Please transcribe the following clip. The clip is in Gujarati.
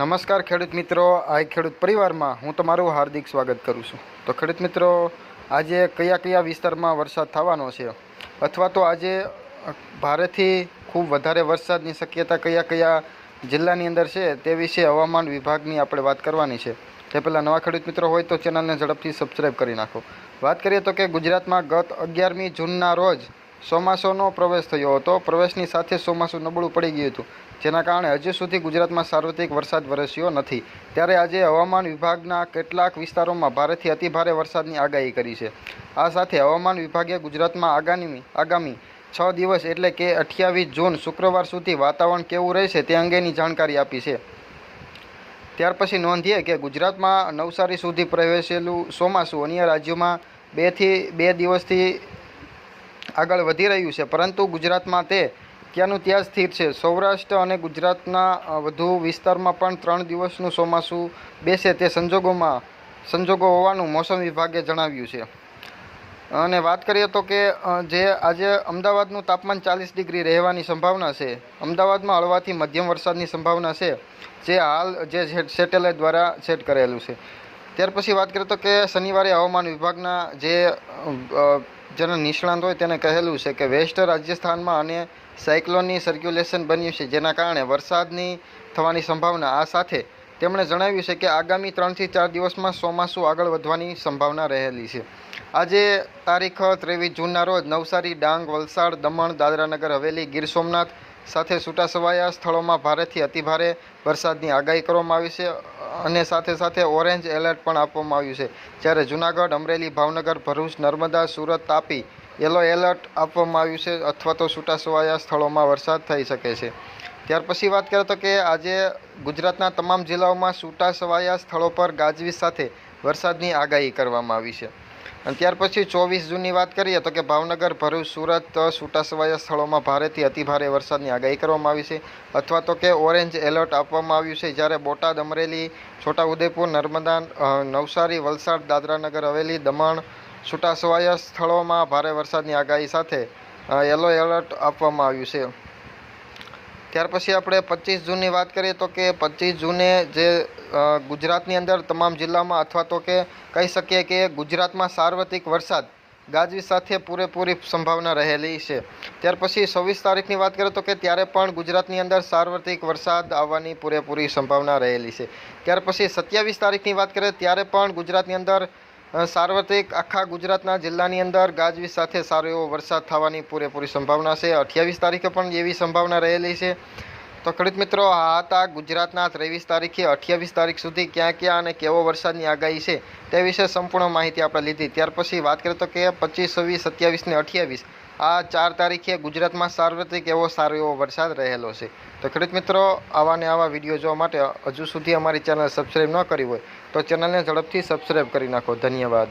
નમસ્કાર ખેડૂત મિત્રો, આ ખેડૂત પરિવારમાં હું તમારું હાર્દિક સ્વાગત કરું છું. તો ખેડૂત મિત્રો, આજે કયા કયા વિસ્તારમાં વરસાદ થવાનો છે? અથવા તો આજે ભારેથી ખૂબ વધારે વરસાદની શક્યતા કયા કયા જિલ્લાની અંદર છે તે વિશે હવામાન વિભાગની આપણે વાત કરવાની છે. તે પહેલાં નવા ખેડૂત મિત્રો હોય તો ચેનલને ઝડપથી સબસ્ક્રાઈબ કરી નાખો. વાત કરીએ તો કે ગુજરાતમાં ગત અગિયારમી જૂનના રોજ ચોમાસોનો પ્રવેશ થયો હતો. પ્રવેશની સાથે ચોમાસું નબળું પડી ગયું હતું. જેના કારણે હજુ સુધી ગુજરાતમાં સાર્વત્રિક વરસાદ વરસ્યો નથી. ત્યારે આજે હવામાન વિભાગના કેટલાક વિસ્તારોમાં ભારેથી અતિભારે વરસાદની આગાહી કરી છે. આ સાથે હવામાન વિભાગે ગુજરાતમાં આગામી આગામી છ દિવસ એટલે કે અઠ્યાવીસ જૂન શુક્રવાર સુધી વાતાવરણ કેવું રહેશે તે અંગેની જાણકારી આપી છે. ત્યાર પછી નોંધીએ કે ગુજરાતમાં નવસારી સુધી પ્રવેશેલું ચોમાસું અન્ય રાજ્યોમાં બેથી બે દિવસથી આગળ વધી રહ્યું છે. પરંતુ ગુજરાતમાં તે ત્યાંનું ત્યાં સ્થિર છે? સૌરાષ્ટ્ર અને ગુજરાતના વધુ વિસ્તારમાં પણ ત્રણ દિવસનું ચોમાસું બેસે તે સંજોગોમાં, સંજોગો હોવાનું મોસમ વિભાગે જણાવ્યું છે. અને વાત કરીએ તો કે જે આજે અમદાવાદનું તાપમાન ચાલીસ ડિગ્રી રહેવાની સંભાવના છે. અમદાવાદમાં હળવાથી મધ્યમ વરસાદની સંભાવના છે, જે હાલ, જે સેટેલાઇટ દ્વારા સેટ કરેલું છે. ત્યાર પછી વાત કરીએ તો કે શનિવારે હવામાન વિભાગના જે જેના નિષ્ણાંત હોય તેને કહેલું છે કે વેસ્ટ રાજસ્થાનમાં અને સાયક્લોનની સર્ક્યુલેશન બન્યું છે, જેના કારણે વરસાદની થવાની સંભાવના. આ સાથે તેમણે જણાવ્યું છે કે આગામી ત્રણથી ચાર દિવસમાં ચોમાસું આગળ વધવાની સંભાવના રહેલી છે. આજે તારીખ ત્રેવીસ જૂનના રોજ નવસારી, ડાંગ, વલસાડ, દમણ, દાદરાનગર, હવેલી, ગીર સોમનાથ સાથે છૂટાછવાયા સ્થળોમાં ભારેથી અતિભારે વરસાદની આગાહી કરવામાં આવી છે અને સાથે સાથે ઓરેન્જ એલર્ટ પણ આપવામાં આવ્યું છે. જ્યારે જૂનાગઢ, અમરેલી, ભાવનગર, ભરૂચ, નર્મદા, સુરત, તાપી, યલો એલર્ટ આપવામાં આવ્યું છે અથવા તો છૂટાછવાયા સ્થળોમાં વરસાદ થઈ શકે છે. ત્યાર પછી વાત કરીએ તો કે આજે ગુજરાતના તમામ જિલ્લાઓમાં છૂટાછવાયા સ્થળો પર ગાજવીજ સાથે વરસાદની આગાહી કરવામાં આવી છે. અને ત્યાર પછી ચોવીસ જૂનની વાત કરીએ તો કે ભાવનગર, ભરૂચ, સુરત, છૂટાછવાયા સ્થળોમાં ભારેથી અતિભારે વરસાદની આગાહી કરવામાં આવી છે. અથવા તો કે ઓરેન્જ એલર્ટ આપવામાં આવ્યું છે, જ્યારે બોટાદ, અમરેલી, છોટાઉદેપુર, નર્મદા નવસારી, વલસાડ, દાદરાનગર, હવેલી, દમણ છૂટાછવાયા સ્થળોમાં ભારે વરસાદની આગાહી સાથે યલો એલર્ટ આપવામાં આવ્યું છે. ત્યાર પછી આપણે પચીસ જૂનની વાત કરીએ તો કે પચીસ જૂને જે ગુજરાતની અંદર તમામ જિલ્લામાં અથવા તો કે કહી શકીએ કે ગુજરાતમાં સાર્વત્રિક વરસાદ ગાજવી સાથે પૂરેપૂરી સંભાવના રહેલી છે. ત્યાર પછી છવ્વીસ તારીખની વાત કરીએ તો કે ત્યારે પણ ગુજરાતની અંદર સાર્વત્રિક વરસાદ આવવાની પૂરેપૂરી સંભાવના રહેલી છે. ત્યાર પછી સત્યાવીસ તારીખની વાત કરીએ ત્યારે પણ ગુજરાતની અંદર સાર્વત્રિક આખા ગુજરાતના જિલ્લાની અંદર ગાજવીજ સાથે સારો એવો વરસાદ થવાની પૂરેપૂરી સંભાવના છે. અઠ્યાવીસ તારીખે પણ એવી સંભાવના રહેલી છે. તો ખેડૂત મિત્રો આ હતા ગુજરાતના ત્રેવીસ તારીખે અઠ્યાવીસ તારીખ સુધી ક્યાં ક્યાં અને કેવો વરસાદની આગાહી છે તે વિશે સંપૂર્ણ માહિતી આપણે લીધી. ત્યાર પછી વાત કરીએ તો કે પચીસ, છવ્વીસ, સત્યાવીસ ને અઠ્યાવીસ. આ ચાર તારીખે ગુજરાતમાં સાર્વત્રિક એવો સારો એવો વરસાદ રહેલો છે. તો ખેડૂત મિત્રો, આવા ને આવા વીડિયો જોવા માટે હજુ સુધી અમારી ચેનલ સબસ્ક્રાઈબ ન કરી હોય તો ચેનલને ઝડપથી સબસ્ક્રાઈબ કરી નાખો. ધન્યવાદ.